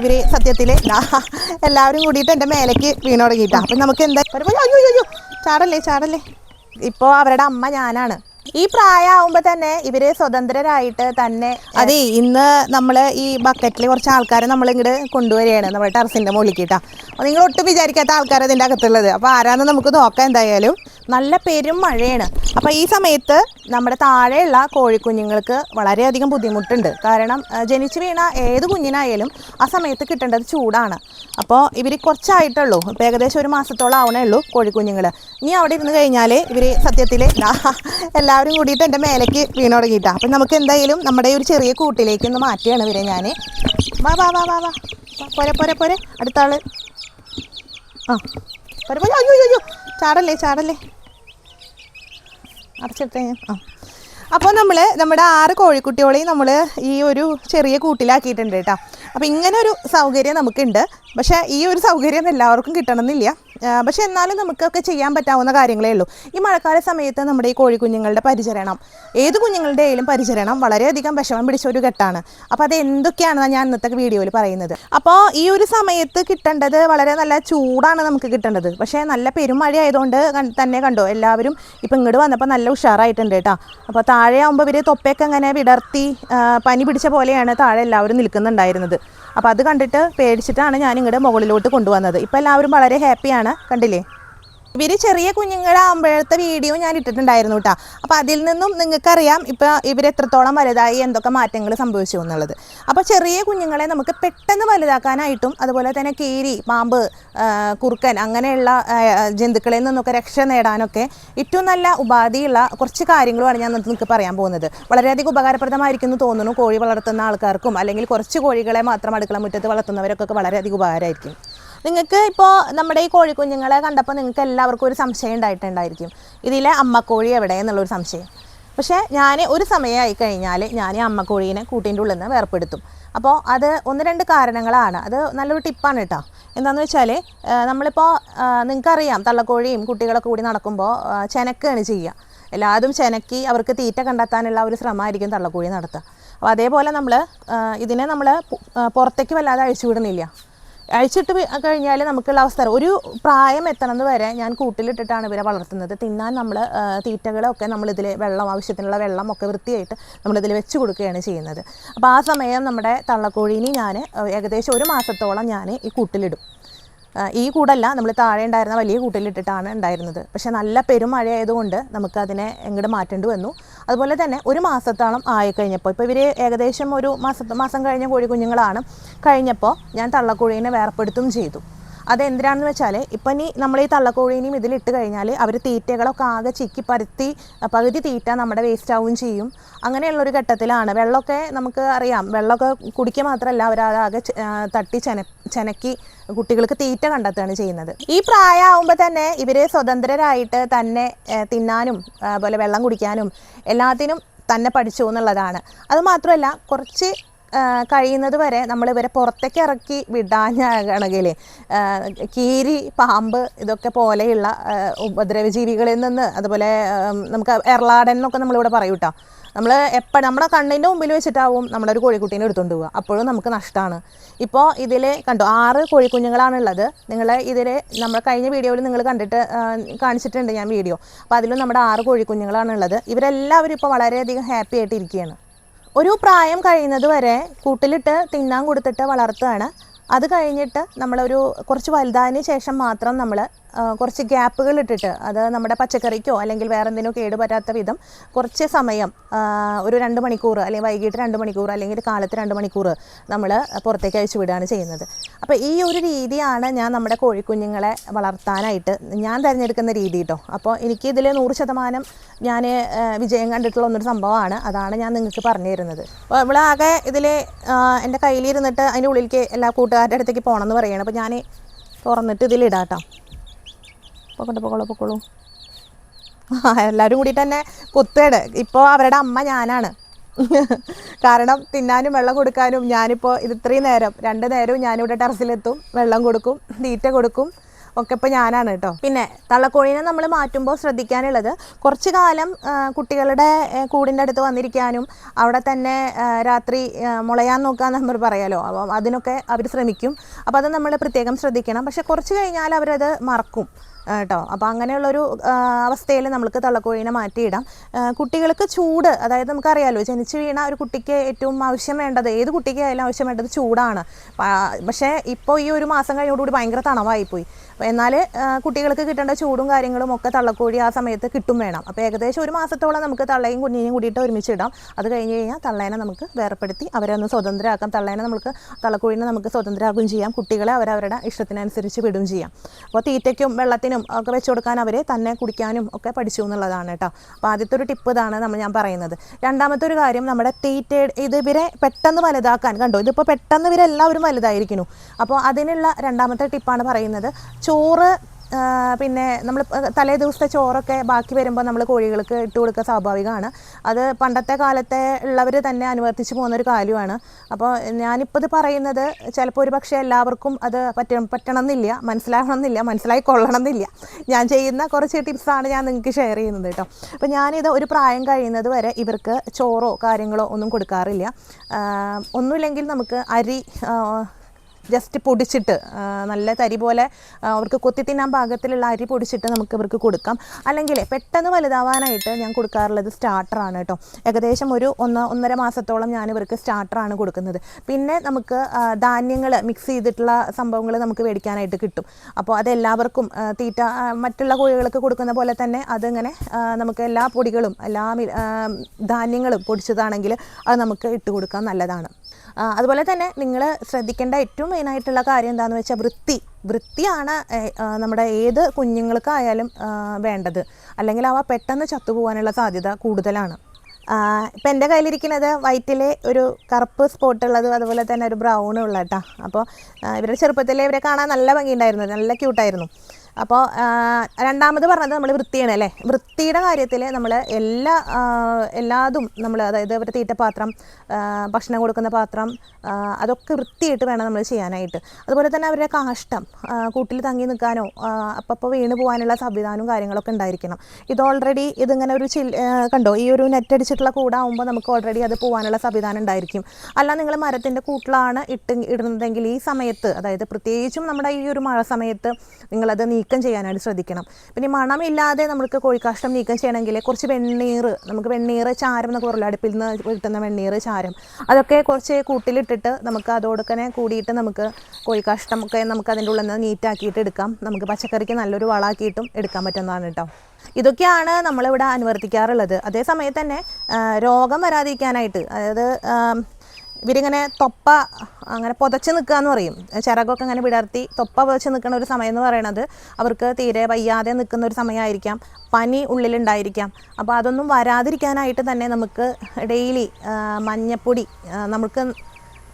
ഇവർ സത്യത്തിൽ എല്ലാവരും കൂടിയിട്ട് എന്റെ മേലേക്ക് വീണ് തുടങ്ങിയിട്ടാ. അപ്പം നമുക്ക് എന്താ അയ്യോ അയ്യോ, അയ്യോ. ചാടല്ലേ ചാടല്ലേ. ഇപ്പോൾ അവരുടെ അമ്മ ഞാനാണ്. ഈ പ്രായമാകുമ്പോൾ തന്നെ ഇവർ സ്വതന്ത്രരായിട്ട് തന്നെ അതെ ഇന്ന് നമ്മൾ ഈ ബക്കറ്റിൽ കുറച്ച് ആൾക്കാരെ നമ്മൾ ഇങ്ങോട്ട് കൊണ്ടുവരികയാണ് നമ്മുടെ ടെറസിന്റെ മുകളിലേക്കിട്ടാ. അപ്പോൾ നിങ്ങൾ ഒട്ടും വിചാരിക്കാത്ത ആൾക്കാർ അതിന്റെ അകത്തുള്ളത്. അപ്പോൾ ആരാന്ന് നമുക്ക് നോക്കാം എന്തായാലും. നല്ല പെരും മഴയാണ്. അപ്പോൾ ഈ സമയത്ത് നമ്മുടെ താഴെയുള്ള കോഴിക്കുഞ്ഞുങ്ങൾക്ക് വളരെയധികം ബുദ്ധിമുട്ടുണ്ട്. കാരണം ജനിച്ച് വീണ ഏത് കുഞ്ഞിനായാലും ആ സമയത്ത് കിട്ടേണ്ടത് ചൂടാണ്. അപ്പോൾ ഇവർ കുറച്ചായിട്ടുള്ളൂ ഇപ്പോൾ ഏകദേശം ഒരു മാസത്തോളം ആവണേ ഉള്ളൂ കോഴിക്കുഞ്ഞുങ്ങൾ ഇനി അവിടെ ഇരുന്ന് കഴിഞ്ഞാൽ ഇവർ സത്യത്തിൽ എല്ലാവരും കൂടിയിട്ട് എന്റെ മേലേക്ക് വീണ് തുടങ്ങിയിട്ടാണ് അപ്പം നമുക്ക് എന്തായാലും നമ്മുടെ ഒരു ചെറിയ കൂട്ടിലേക്ക് ഒന്ന് മാറ്റിയാണ് ഇവരെ ഞാൻ വാ വാ വാ വാ വാ. പോരെ പോരെ പോരെ. അടുത്ത ആൾ. ആ. പോരെ പോരെ. അയ്യോ, അയ്യോ. ചാടല്ലേ ചാടല്ലേ. അടച്ചിട്ടേ ആ. അപ്പോൾ നമ്മൾ നമ്മുടെ ആറ് കോഴിക്കുട്ടികളെയും നമ്മൾ ഈ ഒരു ചെറിയ കൂട്ടിലാക്കിയിട്ടുണ്ട് കേട്ടോ. അപ്പോൾ ഇങ്ങനെ ഒരു സൗകര്യം നമുക്കുണ്ട്. പക്ഷേ ഈ ഒരു സൗകര്യം എല്ലാവർക്കും കിട്ടണമെന്നില്ല. പക്ഷേ എന്നാലും നമുക്കൊക്കെ ചെയ്യാൻ പറ്റാവുന്ന കാര്യങ്ങളേ ഉള്ളൂ. ഈ മഴക്കാല സമയത്ത് നമ്മുടെ ഈ കോഴിക്കുഞ്ഞുങ്ങളുടെ പരിചരണം ഏത് കുഞ്ഞുങ്ങളുടെയും പരിചരണം വളരെയധികം വിഷമം പിടിച്ച ഒരു ഘട്ടമാണ്. അപ്പോൾ അത് എന്തൊക്കെയാണെന്ന് ഞാൻ ഇന്നത്തെ വീഡിയോയിൽ പറയുന്നത്. അപ്പോൾ ഈ ഒരു സമയത്ത് കിട്ടേണ്ടത് വളരെ നല്ല ചൂടാണ് നമുക്ക് കിട്ടേണ്ടത്. പക്ഷേ നല്ല പെരുമഴ ആയതുകൊണ്ട് തന്നെ കണ്ടോ എല്ലാവരും ഇപ്പം ഇങ്ങോട്ട് വന്നപ്പോൾ നല്ല ഉഷാറായിട്ടുണ്ട് കേട്ടോ. അപ്പോൾ താഴെ ആകുമ്പോൾ ഇവർ തൊപ്പയൊക്കെ അങ്ങനെ വിടർത്തി പനി പിടിച്ച പോലെയാണ് താഴെ എല്ലാവരും നിൽക്കുന്നുണ്ടായിരുന്നത്. അപ്പോൾ അത് കണ്ടിട്ട് പേടിച്ചിട്ടാണ് ഞാൻ ഇങ്ങോട്ട് മുകളിലോട്ട് കൊണ്ടുവന്നത്. ഇപ്പോൾ എല്ലാവരും വളരെ ഹാപ്പിയാണ്. കണ്ടില്ലേ? ഇവർ ചെറിയ കുഞ്ഞുങ്ങളാകുമ്പോഴത്തെ വീഡിയോ ഞാൻ ഇട്ടിട്ടുണ്ടായിരുന്നു കേട്ടോ അപ്പോൾ അതിൽ നിന്നും നിങ്ങൾക്കറിയാം ഇപ്പോൾ ഇവർ എത്രത്തോളം വലുതായി എന്തൊക്കെ മാറ്റങ്ങൾ സംഭവിച്ചു എന്നുള്ളത്. അപ്പോൾ ചെറിയ കുഞ്ഞുങ്ങളെ നമുക്ക് പെട്ടെന്ന് വലുതാക്കാനായിട്ടും അതുപോലെ തന്നെ കീരി പാമ്പ് കുറുക്കൻ അങ്ങനെയുള്ള ജന്തുക്കളിൽ നിന്നൊക്കെ രക്ഷ നേടാനൊക്കെ ഏറ്റവും നല്ല ഉപാധിയുള്ള കുറച്ച് കാര്യങ്ങളുമാണ് ഞാൻ നിങ്ങൾക്ക് പറയാൻ പോകുന്നത്. വളരെയധികം ഉപകാരപ്രദമായിരിക്കും എന്ന് തോന്നുന്നു കോഴി വളർത്തുന്ന ആൾക്കാർക്കും അല്ലെങ്കിൽ കുറച്ച് കോഴികളെ മാത്രം അടുക്കള മുറ്റത്ത് വളർത്തുന്നവരൊക്കെ വളരെയധികം ഉപകാരമായിരിക്കും. നിങ്ങൾക്ക് ഇപ്പോൾ നമ്മുടെ ഈ കോഴിക്കുഞ്ഞുങ്ങളെ കണ്ടപ്പോൾ നിങ്ങൾക്ക് എല്ലാവർക്കും ഒരു സംശയം ഉണ്ടായിട്ടുണ്ടായിരിക്കും. ഇതിലെ അമ്മക്കോഴി എവിടെ എന്നുള്ളൊരു സംശയം. പക്ഷേ ഞാൻ ഒരു സമയമായി കഴിഞ്ഞാൽ ഞാൻ ഈ അമ്മക്കോഴീനെ കൂട്ടിന്റെ ഉള്ളിൽ നിന്ന് വേർപ്പെടുത്തും. അപ്പോൾ അത് ഒന്ന് രണ്ട് കാരണങ്ങളാണ്. അത് നല്ലൊരു ടിപ്പാണ് കേട്ടോ എന്താണെന്ന് വെച്ചാൽ നമ്മളിപ്പോൾ നിങ്ങൾക്കറിയാം തള്ളക്കോഴിയും കുട്ടികളൊക്കെ കൂടി നടക്കുമ്പോൾ ചെനക്കാണ് ചെയ്യുക എല്ലാതും ചെനക്കി അവർക്ക് തീറ്റ കണ്ടെത്താനുള്ള ഒരു ശ്രമമായിരിക്കും തള്ളക്കോഴി നടത്തുക അപ്പോൾ അതേപോലെ നമ്മൾ ഇതിനെ നമ്മൾ പുറത്തേക്ക് വല്ലാതെ അഴിച്ചു വിടുന്നില്ല. അഴിച്ചിട്ട് കഴിഞ്ഞാൽ നമുക്കുള്ള അവസ്ഥ ഒരു പ്രായം എത്തണമെന്ന് വരെ ഞാൻ കൂട്ടിലിട്ടിട്ടാണ് ഇവരെ വളർത്തുന്നത്. തിന്നാൻ നമ്മൾ തീറ്റകളൊക്കെ നമ്മളിതിൽ വെള്ളം ആവശ്യത്തിനുള്ള വെള്ളം ഒക്കെ വൃത്തിയായിട്ട് നമ്മളിതിൽ വെച്ച് കൊടുക്കുകയാണ് ചെയ്യുന്നത്. അപ്പോൾ ആ സമയം നമ്മുടെ തള്ളക്കോഴീനെ ഞാൻ ഏകദേശം ഒരു മാസത്തോളം ഞാൻ ഈ കൂട്ടിലിടും. ഈ കൂടല്ല നമ്മൾ താഴെ ഉണ്ടായിരുന്ന വലിയ കൂട്ടിലിട്ടിട്ടാണ് ഉണ്ടായിരുന്നത്. പക്ഷേ നല്ല പെരുമഴയായതുകൊണ്ട് നമുക്ക് അതിനെ എങ്ങോട്ട് മാറ്റേണ്ടി വന്നു. അതുപോലെ തന്നെ ഒരു മാസത്തോളം ആയി കഴിഞ്ഞപ്പോൾ ഇപ്പോൾ ഇവർ ഏകദേശം ഒരു മാസ മാസം കഴിഞ്ഞ കോഴിക്കുഞ്ഞുങ്ങളാണ്. കഴിഞ്ഞപ്പോൾ ഞാൻ തള്ളക്കോഴീനെ വേർപ്പെടുത്തും ചെയ്തു. അതെന്തിനാണെന്ന് വെച്ചാൽ ഇപ്പം നീ നമ്മൾ ഈ തള്ളക്കോഴീനെയും ഇതിലിട്ട് കഴിഞ്ഞാൽ അവർ തീറ്റകളൊക്കെ ആകെ ചിക്കി പരത്തി പകുതി തീറ്റ നമ്മുടെ വേസ്റ്റ് ആവുകയും ചെയ്യും. അങ്ങനെയുള്ളൊരു ഘട്ടത്തിലാണ്. വെള്ളമൊക്കെ നമുക്ക് അറിയാം. വെള്ളമൊക്കെ കുടിക്കുക മാത്രമല്ല അവർ അതാകെ തട്ടി ചെന ചെനക്കി കുട്ടികൾക്ക് തീറ്റ കണ്ടെത്തുകയാണ് ചെയ്യുന്നത്. ഈ പ്രായമാകുമ്പോൾ തന്നെ ഇവർ സ്വതന്ത്രരായിട്ട് തന്നെ തിന്നാനും അതുപോലെ വെള്ളം കുടിക്കാനും എല്ലാത്തിനും തന്നെ പഠിച്ചു എന്നുള്ളതാണ്. അതുമാത്രമല്ല കുറച്ച് കഴിയുന്നത് വരെ നമ്മൾ ഇവരെ പുറത്തേക്ക് ഇറക്കി വിടാനാകണമെങ്കിൽ കീരി പാമ്പ് ഇതൊക്കെ പോലെയുള്ള ഉപദ്രവജീവികളിൽ നിന്ന് അതുപോലെ നമുക്ക് എർലാടൻ എന്നൊക്കെ നമ്മളിവിടെ പറയും കേട്ടോ. നമ്മൾ എപ്പോൾ നമ്മുടെ കണ്ണിന്റെ മുമ്പിൽ വെച്ചിട്ടാവും നമ്മളൊരു കോഴിക്കുട്ടീനെ എടുത്തുകൊണ്ട് പോവുക. അപ്പോഴും നമുക്ക് നഷ്ടമാണ് ഇപ്പോൾ ഇതിൽ കണ്ടു ആറ് കോഴിക്കുഞ്ഞുങ്ങളാണുള്ളത്. നിങ്ങൾ ഇതിൽ നമ്മൾ കഴിഞ്ഞ വീഡിയോയിൽ നിങ്ങൾ കണ്ടിട്ട് കാണിച്ചിട്ടുണ്ട് ഞാൻ വീഡിയോ. അപ്പോൾ അതിലും നമ്മുടെ ആറ് കോഴിക്കുഞ്ഞുങ്ങളാണുള്ളത്. ഇവരെല്ലാവരും ഇപ്പോൾ വളരെയധികം ഹാപ്പി ആയിട്ട് ഇരിക്കുകയാണ്. ഒരു പ്രായം കഴിയുന്നത് വരെ കൂട്ടിലിട്ട് തിന്നാൻ കൊടുത്തിട്ട് വളർത്തുകയാണ്. അത് കഴിഞ്ഞിട്ട് നമ്മളൊരു കുറച്ച് വലുതായതിന് ശേഷം മാത്രം നമ്മൾ കുറച്ച് ഗ്യാപ്പുകൾ ഇട്ടിട്ട് അത് നമ്മുടെ പച്ചക്കറിക്കോ അല്ലെങ്കിൽ വേറെ എന്തിനോ കേടുപറ്റാത്ത വിധം കുറച്ച് സമയം ഒരു രണ്ട് മണിക്കൂർ അല്ലെങ്കിൽ വൈകിട്ട് രണ്ട് മണിക്കൂർ അല്ലെങ്കിൽ കാലത്ത് രണ്ട് മണിക്കൂർ നമ്മൾ പുറത്തേക്ക് അയച്ചു വിടുകയാണ് ചെയ്യുന്നത്. അപ്പോൾ ഈ ഒരു രീതിയാണ് ഞാൻ നമ്മുടെ കോഴിക്കുഞ്ഞുങ്ങളെ വളർത്താനായിട്ട് ഞാൻ തിരഞ്ഞെടുക്കുന്ന രീതി കേട്ടോ അപ്പോൾ എനിക്കിതിൽ നൂറ് ശതമാനം ഞാൻ വിജയം കണ്ടിട്ടുള്ള ഒന്നൊരു സംഭവമാണ്. അതാണ് ഞാൻ നിങ്ങൾക്ക് പറഞ്ഞു തരുന്നത്. അപ്പോൾ ഇവളാകെ ഇതിൽ എന്റെ കയ്യിലിരുന്നിട്ട് അതിന്റെ ഉള്ളിലേക്ക് എല്ലാ കൂട്ടുകാരുടെ അടുത്തേക്ക് പോകണമെന്ന് പറയുകയാണ് അപ്പോൾ ഞാൻ തുറന്നിട്ട് ഇതിലിടാം കേട്ടോ പൊക്കോട്ടെ പൊക്കോളൂ പൊക്കോളൂ. എല്ലാവരും കൂടിയിട്ട് തന്നെ കുത്തേട്. ഇപ്പോൾ അവരുടെ അമ്മ ഞാനാണ്. കാരണം തിന്നാനും വെള്ളം കൊടുക്കാനും ഞാനിപ്പോൾ ഇത് ഇത്രയും നേരം രണ്ട് നേരവും ഞാനിവിടെ ടെറസിലെത്തും വെള്ളം കൊടുക്കും തീറ്റ കൊടുക്കും ഒക്കെ ഇപ്പോൾ ഞാനാണ് കേട്ടോ. പിന്നെ തള്ളക്കോഴീനെ നമ്മൾ മാറ്റുമ്പോൾ ശ്രദ്ധിക്കാനുള്ളത് കുറച്ച് കാലം കുട്ടികളുടെ കൂടിന്റെ അടുത്ത് വന്നിരിക്കാനും അവിടെ തന്നെ രാത്രി മുളയാൻ നോക്കാന്ന് നമ്മൾ പറയാലോ. അപ്പോൾ അതിനൊക്കെ അവർ ശ്രമിക്കും. അപ്പോൾ അത് നമ്മൾ പ്രത്യേകം ശ്രദ്ധിക്കണം. പക്ഷെ കുറച്ച് കഴിഞ്ഞാൽ അവരത് മറക്കും. കേട്ടോ അപ്പോൾ അങ്ങനെയുള്ളൊരു അവസ്ഥയിൽ നമുക്ക് തള്ളക്കോഴീനെ മാറ്റിയിടാം. കുട്ടികൾക്ക് ചൂട് അതായത് നമുക്കറിയാലോ ജനിച്ചു വീണ ഒരു കുട്ടിക്ക് ഏറ്റവും ആവശ്യം വേണ്ടത് ഏത് കുട്ടിക്കായാലും ആവശ്യം വേണ്ടത് ചൂടാണ്. പക്ഷേ ഇപ്പോൾ ഈ ഒരു മാസം കഴിഞ്ഞോടുകൂടി ഭയങ്കര തണവായിപ്പോയി. എന്നാൽ കുട്ടികൾക്ക് കിട്ടേണ്ട ചൂടും കാര്യങ്ങളും ഒക്കെ തള്ളക്കോഴി ആ സമയത്ത് കിട്ടും വേണം. അപ്പോൾ ഏകദേശം ഒരു മാസത്തോളം നമുക്ക് തള്ളയും കുഞ്ഞിനെയും കൂടിയിട്ട് ഒരുമിച്ച് ഇടാം അത് കഴിഞ്ഞ് കഴിഞ്ഞാൽ തള്ളേനെ നമുക്ക് വേർപ്പെടുത്തി അവരെ ഒന്ന് സ്വതന്ത്രമാക്കാം തള്ളേനെ നമുക്ക് തള്ളക്കോഴിനെ നമുക്ക് സ്വതന്ത്രമാക്കുകയും ചെയ്യാം. കുട്ടികളെ അവരവരുടെ ഇഷ്ടത്തിനനുസരിച്ച് വിടുകയും ചെയ്യാം. അപ്പോൾ തീറ്റയ്ക്കും വെള്ളത്തിനും ഒക്കെ വെച്ച് കൊടുക്കാൻ അവരെ തന്നെ കുടിക്കാനും ഒക്കെ പഠിച്ചു എന്നുള്ളതാണ് കേട്ടോ. അപ്പോൾ ആദ്യത്തെ ഒരു ടിപ്പ് ഇതാണ് നമ്മൾ ഞാൻ പറയുന്നത്. രണ്ടാമത്തെ ഒരു കാര്യം നമ്മുടെ തീറ്റ ഇത് ഇവരെ പെട്ടെന്ന് വലുതാക്കാൻ കണ്ടോ? ഇതിപ്പോൾ പെട്ടെന്ന് ഇവരെല്ലാവരും വലുതായിരിക്കുന്നു. അപ്പോൾ അതിനുള്ള രണ്ടാമത്തെ ടിപ്പാണ് പറയുന്നത്. ചോറ് പിന്നെ നമ്മൾ തലേ ദിവസത്തെ ചോറൊക്കെ ബാക്കി വരുമ്പോൾ നമ്മൾ കോഴികൾക്ക് ഇട്ട് കൊടുക്കുക സ്വാഭാവികമാണ്. അത് പണ്ടത്തെ കാലത്തെ ഉള്ളവർ തന്നെ അനുവർത്തിച്ച് പോകുന്നൊരു കാര്യമാണ്. അപ്പോൾ ഞാനിപ്പോൾ ഇത് പറയുന്നത് ചിലപ്പോൾ ഒരു പക്ഷേ എല്ലാവർക്കും അത് പറ്റ പറ്റണമെന്നില്ല മനസ്സിലാകണമെന്നില്ല മനസ്സിലായി കൊള്ളണം എന്നില്ല ഞാൻ ചെയ്യുന്ന കുറച്ച് ടിപ്സാണ് ഞാൻ നിങ്ങൾക്ക് ഷെയർ ചെയ്യുന്നത് കേട്ടോ അപ്പോൾ ഞാനിത് ഒരു പ്രായം കഴിയുന്നത് വരെ ഇവർക്ക് ചോറോ കാര്യങ്ങളോ ഒന്നും കൊടുക്കാറില്ല. ഒന്നുമില്ലെങ്കിൽ നമുക്ക് അരി ജസ്റ്റ് പൊടിച്ചിട്ട് നല്ല തരി പോലെ അവർക്ക് കൊത്തി തിന്നാൻ പാകത്തിലുള്ള അരി പൊടിച്ചിട്ട് നമുക്ക് ഇവർക്ക് കൊടുക്കാം. അല്ലെങ്കിൽ പെട്ടെന്ന് വലുതാവാനായിട്ട് ഞാൻ കൊടുക്കാറുള്ളത് സ്റ്റാർട്ടറാണ് കേട്ടോ ഏകദേശം ഒരു ഒന്ന് ഒന്നര മാസത്തോളം ഞാൻ ഇവർക്ക് സ്റ്റാർട്ടറാണ് കൊടുക്കുന്നത്. പിന്നെ നമുക്ക് ധാന്യങ്ങൾ മിക്സ് ചെയ്തിട്ടുള്ള സംഭവങ്ങൾ നമുക്ക് മേടിക്കാനായിട്ട് കിട്ടും. അപ്പോൾ അത് എല്ലാവർക്കും തീറ്റ മറ്റുള്ള കോഴികൾക്ക് കൊടുക്കുന്ന പോലെ തന്നെ അതിങ്ങനെ നമുക്ക് എല്ലാ പൊടികളും എല്ലാ ധാന്യങ്ങളും പൊടിച്ചതാണെങ്കിൽ അത് നമുക്ക് ഇട്ട് കൊടുക്കാൻ നല്ലതാണ്. അതുപോലെ തന്നെ നിങ്ങൾ ശ്രദ്ധിക്കേണ്ട ഏറ്റവും മെയിനായിട്ടുള്ള കാര്യം എന്താണെന്ന് വെച്ചാൽ വൃത്തി. വൃത്തിയാണ് നമ്മുടെ ഏത് കുഞ്ഞുങ്ങൾക്കായാലും വേണ്ടത്. അല്ലെങ്കിൽ അവ പെട്ടെന്ന് ചത്തുപോകാനുള്ള സാധ്യത കൂടുതലാണ്. ഇപ്പം എന്റെ കയ്യിലിരിക്കുന്നത് വൈറ്റിലെ ഒരു കറുപ്പ് സ്പോട്ട് ഉള്ളതും അതുപോലെ തന്നെ ഒരു ബ്രൗൺ ഉള്ള കേട്ടോ അപ്പോൾ ഇവരുടെ ചെറുപ്പത്തിലെ ഇവരെ കാണാൻ നല്ല ഭംഗിയുണ്ടായിരുന്നു. നല്ല ക്യൂട്ടായിരുന്നു അപ്പോൾ രണ്ടാമത് പറഞ്ഞത് നമ്മൾ വൃത്തിയാണ് അല്ലേ? വൃത്തിയുടെ കാര്യത്തിൽ നമ്മൾ എല്ലാ എല്ലാതും നമ്മൾ അതായത് അവരുടെ തീറ്റപാത്രം ഭക്ഷണം കൊടുക്കുന്ന പാത്രം അതൊക്കെ വൃത്തിയായിട്ട് വേണം നമ്മൾ ചെയ്യാനായിട്ട്. അതുപോലെ തന്നെ അവരുടെ കാഷ്ടം കൂട്ടിൽ തങ്ങി നിൽക്കാനോ അപ്പോൾ വീണ് പോകാനുള്ള സംവിധാനവും കാര്യങ്ങളൊക്കെ ഉണ്ടായിരിക്കണം. ഇത് ഓൾറെഡി ഇതിങ്ങനെ ഒരു ചിൽ കണ്ടോ? ഈ ഒരു നെറ്റ് അടിച്ചിട്ടുള്ള കൂടാകുമ്പോൾ നമുക്ക് ഓൾറെഡി അത് പോകാനുള്ള സംവിധാനം ഉണ്ടായിരിക്കും. അല്ല നിങ്ങൾ മരത്തിന്റെ കൂട്ടിലാണ് ഇട്ട് ഇടുന്നതെങ്കിൽ ഈ സമയത്ത് അതായത് പ്രത്യേകിച്ചും നമ്മുടെ ഈ ഒരു മഴ സമയത്ത് നിങ്ങളത് നീക്കം ചെയ്യാനായിട്ട് ശ്രദ്ധിക്കണം. പിന്നെ മണമില്ലാതെ നമുക്ക് കോഴിക്കാഷ്ടം നീക്കം ചെയ്യണമെങ്കിൽ കുറച്ച് വെണ്ണീർ നമുക്ക് വെണ്ണീർ ചാരം എന്നൊക്കെ പറയുള്ളൂ അടുപ്പിൽ നിന്ന് കിട്ടുന്ന വെണ്ണീർ ചാരം. അതൊക്കെ കുറച്ച് കൂട്ടിലിട്ടിട്ട് നമുക്ക് അതോടൊക്കെ കൂടിയിട്ട് നമുക്ക് കോഴിക്കാഷ്ടം ഒക്കെ നമുക്ക് അതിന്റെ ഉള്ളിൽ നിന്ന് നീറ്റാക്കിയിട്ട് എടുക്കാം. നമുക്ക് പച്ചക്കറിക്ക് നല്ലൊരു വളാക്കിയിട്ടും എടുക്കാൻ പറ്റുന്നതാണ് കേട്ടോ. ഇതൊക്കെയാണ് നമ്മളിവിടെ അനുവർത്തിക്കാറുള്ളത്. അതേസമയത്ത് തന്നെ രോഗം വരാതിരിക്കാനായിട്ട് അതായത് ഇവരിങ്ങനെ തൊപ്പ അങ്ങനെ പുതച്ച് നിൽക്കുക എന്ന് പറയും. ചിറകൊക്കെ ഇങ്ങനെ വിടർത്തി തൊപ്പ പുതച്ച് നിൽക്കുന്ന ഒരു സമയം എന്ന് പറയുന്നത് അവർക്ക് തീരെ വയ്യാതെ നിൽക്കുന്ന ഒരു സമയമായിരിക്കാം. പനി ഉള്ളിലുണ്ടായിരിക്കാം. അപ്പോൾ അതൊന്നും വരാതിരിക്കാനായിട്ട് തന്നെ നമുക്ക് ഡെയിലി മഞ്ഞപ്പൊടി നമുക്ക്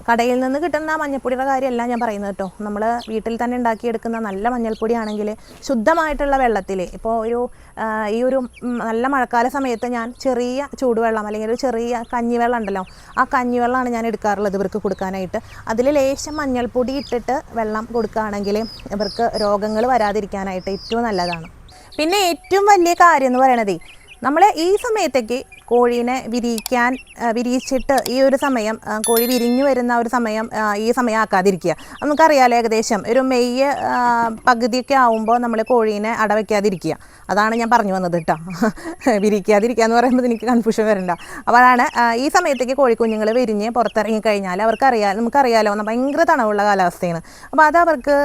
കടയിൽ നിന്ന് കിട്ടുന്ന മഞ്ഞൾപ്പൊടിയുടെ കാര്യമല്ല ഞാൻ പറയുന്നത് കേട്ടോ. നമ്മൾ വീട്ടിൽ തന്നെ ഉണ്ടാക്കിയെടുക്കുന്ന നല്ല മഞ്ഞൾപ്പൊടി ആണെങ്കിൽ ശുദ്ധമായിട്ടുള്ള വെള്ളത്തിൽ ഇപ്പോൾ ഒരു ഈ ഒരു നല്ല മഴക്കാല സമയത്ത് ഞാൻ ചെറിയ ചൂടുവെള്ളം അല്ലെങ്കിൽ ഒരു ചെറിയ കഞ്ഞിവെള്ളം ഉണ്ടല്ലോ ആ കഞ്ഞിവെള്ളമാണ് ഞാൻ എടുക്കാറുള്ളത് ഇവർക്ക് കൊടുക്കാനായിട്ട്. അതിൽ ലേശം മഞ്ഞൾപ്പൊടി ഇട്ടിട്ട് വെള്ളം കൊടുക്കുകയാണെങ്കിൽ ഇവർക്ക് രോഗങ്ങൾ വരാതിരിക്കാനായിട്ട് ഏറ്റവും നല്ലതാണ്. പിന്നെ ഏറ്റവും വലിയ കാര്യം എന്ന് പറയണതേ നമ്മൾ ഈ സമയത്തേക്ക് കോഴീനെ വിരിയിക്കാൻ വിരിയിച്ചിട്ട് ഈ ഒരു സമയം കോഴി വിരിഞ്ഞു വരുന്ന ഒരു സമയം ഈ സമയം ആക്കാതിരിക്കുക. നമുക്കറിയാലോ ഏകദേശം ഒരു മെയ് ആ, പകുതിയൊക്കെ ആവുമ്പോൾ നമ്മൾ കോഴീനെ അടവയ്ക്കാതിരിക്കുക. അതാണ് ഞാൻ പറഞ്ഞു വന്നത് കേട്ടോ. വിരിക്കാതിരിക്കുക എന്ന് പറയുമ്പോൾ എനിക്ക് കൺഫ്യൂഷൻ വരണ്ട. ആ, ഈ സമയത്തേക്ക് കോഴിക്കുഞ്ഞുങ്ങൾ വിരിഞ്ഞ് പുറത്തിറങ്ങി കഴിഞ്ഞാൽ അവർക്കറിയാം നമുക്കറിയാലോ ഭയങ്കര തണവുള്ള കാലാവസ്ഥയാണ്. അപ്പോൾ അത് അവർക്ക്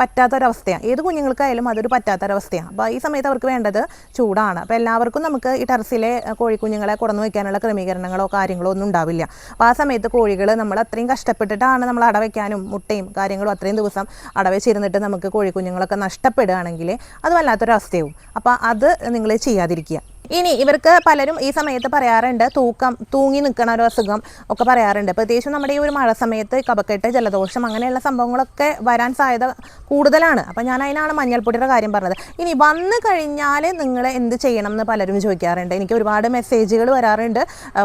പറ്റാത്തൊരവസ്ഥയാണ്. ഏത് കുഞ്ഞുങ്ങൾക്കായാലും അതൊരു പറ്റാത്തൊരവസ്ഥയാണ്. അപ്പോൾ ഈ സമയത്ത് അവർക്ക് വേണ്ടത് ചൂടാണ്. അപ്പോൾ എല്ലാവർക്കും നമുക്ക് ഈ ടെറസിലെ ആ, കോഴിക്കുഞ്ഞുങ്ങളെ കുറന്നു വയ്ക്കാനുള്ള ക്രമീകരണങ്ങളോ കാര്യങ്ങളോ ഒന്നും ഉണ്ടാവില്ല. അപ്പോൾ ആ സമയത്ത് കോഴികൾ നമ്മൾ അത്രയും കഷ്ടപ്പെട്ടിട്ടാണ് നമ്മൾ അടവയ്ക്കാനും മുട്ടയും കാര്യങ്ങളും അത്രയും ദിവസം അടവച്ചിരുന്നിട്ട് നമുക്ക് കോഴിക്കുഞ്ഞുങ്ങളൊക്കെ നഷ്ടപ്പെടുകയാണെങ്കിൽ അത് വല്ലാത്തൊരവസ്ഥയാവും. അപ്പോൾ അത് നിങ്ങൾ ചെയ്യാതിരിക്കുക. ഇനി ഇവർക്ക് പലരും ഈ സമയത്ത് പറയാറുണ്ട് തൂക്കം തൂങ്ങി നിൽക്കണ ഒരു അസുഖം ഒക്കെ പറയാറുണ്ട്. പ്രത്യേകിച്ചും നമ്മുടെ ഈ ഒരു മഴ സമയത്ത് കപക്കെട്ട് ജലദോഷം അങ്ങനെയുള്ള സംഭവങ്ങളൊക്കെ വരാൻ സാധ്യത കൂടുതലാണ്. അപ്പം ഞാൻ അതിനാണ് മഞ്ഞൾപ്പൊടിയുടെ കാര്യം പറഞ്ഞത്. ഇനി വന്നു കഴിഞ്ഞാൽ നിങ്ങൾ എന്ത് ചെയ്യണം എന്ന് പലരും ചോദിക്കാറുണ്ട്. എനിക്ക് ഒരുപാട് മെസ്സേജുകൾ വരാറുണ്ട്.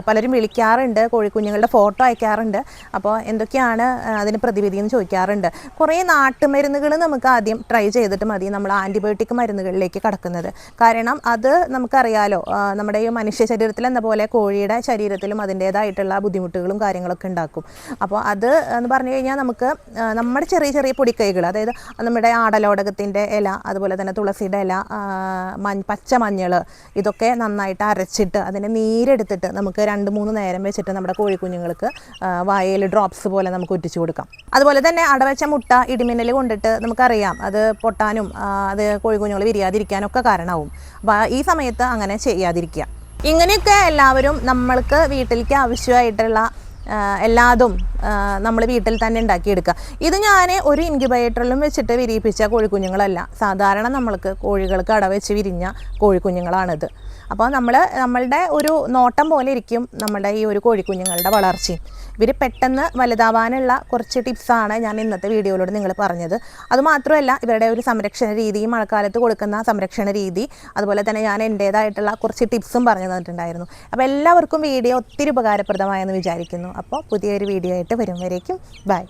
പലരും വിളിക്കാറുണ്ട്. കോഴിക്കുഞ്ഞുങ്ങളുടെ ഫോട്ടോ അയക്കാറുണ്ട്. അപ്പോൾ എന്തൊക്കെയാണ് അതിന് പ്രതിവിധി എന്ന് ചോദിക്കാറുണ്ട്. കുറേ നാട്ടുമരുന്നുകൾ നമുക്ക് ആദ്യം ട്രൈ ചെയ്തിട്ട് മതി. നമ്മൾ ആന്റിബയോട്ടിക് മരുന്നുകളിലേക്ക് കടക്കുന്നത്. കാരണം അത് നമുക്കറിയാലോ ആ, നമ്മുടെ ഈ മനുഷ്യ ശരീരത്തിൽ എന്ന പോലെ കോഴിയുടെ ശരീരത്തിലും അതിന്റേതായിട്ടുള്ള ബുദ്ധിമുട്ടുകളും കാര്യങ്ങളൊക്കെ ഉണ്ടാക്കും. അപ്പോൾ അത് എന്ന് പറഞ്ഞു കഴിഞ്ഞാൽ നമുക്ക് നമ്മുടെ ചെറിയ ചെറിയ പൊടിക്കൈകൾ അതായത് നമ്മുടെ ആടലോടകത്തിന്റെ ഇല അതുപോലെ തന്നെ തുളസിയുടെ ഇല പച്ച മഞ്ഞൾ ഇതൊക്കെ നന്നായിട്ട് അരച്ചിട്ട് അതിനെ നീരെടുത്തിട്ട് നമുക്ക് രണ്ട് മൂന്ന് നേരം വെച്ചിട്ട് നമ്മുടെ കോഴിക്കുഞ്ഞുങ്ങൾക്ക് വായയിൽ ഡ്രോപ്സ് പോലെ നമുക്ക് ഒറ്റിച്ചു കൊടുക്കാം. അതുപോലെ തന്നെ അടവച്ച മുട്ട ഇടിമിന്നൽ കൊണ്ടിട്ട് നമുക്കറിയാം അത് പൊട്ടാനും അത് കോഴിക്കുഞ്ഞുങ്ങൾ വിരിയാതിരിക്കാനൊക്കെ കാരണമാവും. അപ്പോൾ ഈ സമയത്ത് അങ്ങനെ ചെയ്യാതിരിക്കുക. ഇങ്ങനെയൊക്കെ എല്ലാവരും നമ്മൾക്ക് വീട്ടിലേക്ക് ആവശ്യമായിട്ടുള്ള എല്ലാതും നമ്മൾ വീട്ടിൽ തന്നെ ഉണ്ടാക്കിയെടുക്കുക. ഇത് ഞാൻ ഒരു ഇൻക്യുബേറ്ററിലും വെച്ചിട്ട് വിരിയിപ്പിച്ച കോഴിക്കുഞ്ഞുങ്ങളല്ല. സാധാരണ നമ്മൾക്ക് കോഴികൾക്ക് അടവെച്ച് വിരിഞ്ഞ കോഴിക്കുഞ്ഞുങ്ങളാണിത്. അപ്പോൾ നമ്മൾ നമ്മളുടെ ഒരു നോട്ടം പോലെ ഇരിക്കും നമ്മുടെ ഈ ഒരു കോഴിക്കുഞ്ഞുങ്ങളുടെ വളർച്ചയും. ഇവർ പെട്ടെന്ന് വലുതാവാനുള്ള കുറച്ച് ടിപ്സാണ് ഞാൻ ഇന്നത്തെ വീഡിയോയിലൂടെ നിങ്ങൾ പറഞ്ഞത്. അതുമാത്രമല്ല ഇവരുടെ ഒരു സംരക്ഷണ രീതി മഴക്കാലത്ത് കൊടുക്കുന്ന സംരക്ഷണ രീതി അതുപോലെ തന്നെ ഞാൻ എന്റേതായിട്ടുള്ള കുറച്ച് ടിപ്സും പറഞ്ഞു തന്നിട്ടുണ്ടായിരുന്നു. അപ്പോൾ എല്ലാവർക്കും വീഡിയോ ഒത്തിരി ഉപകാരപ്രദമായെന്ന് വിചാരിക്കുന്നു. അപ്പോൾ പുതിയൊരു വീഡിയോ ആയിട്ട് വരും ബൈ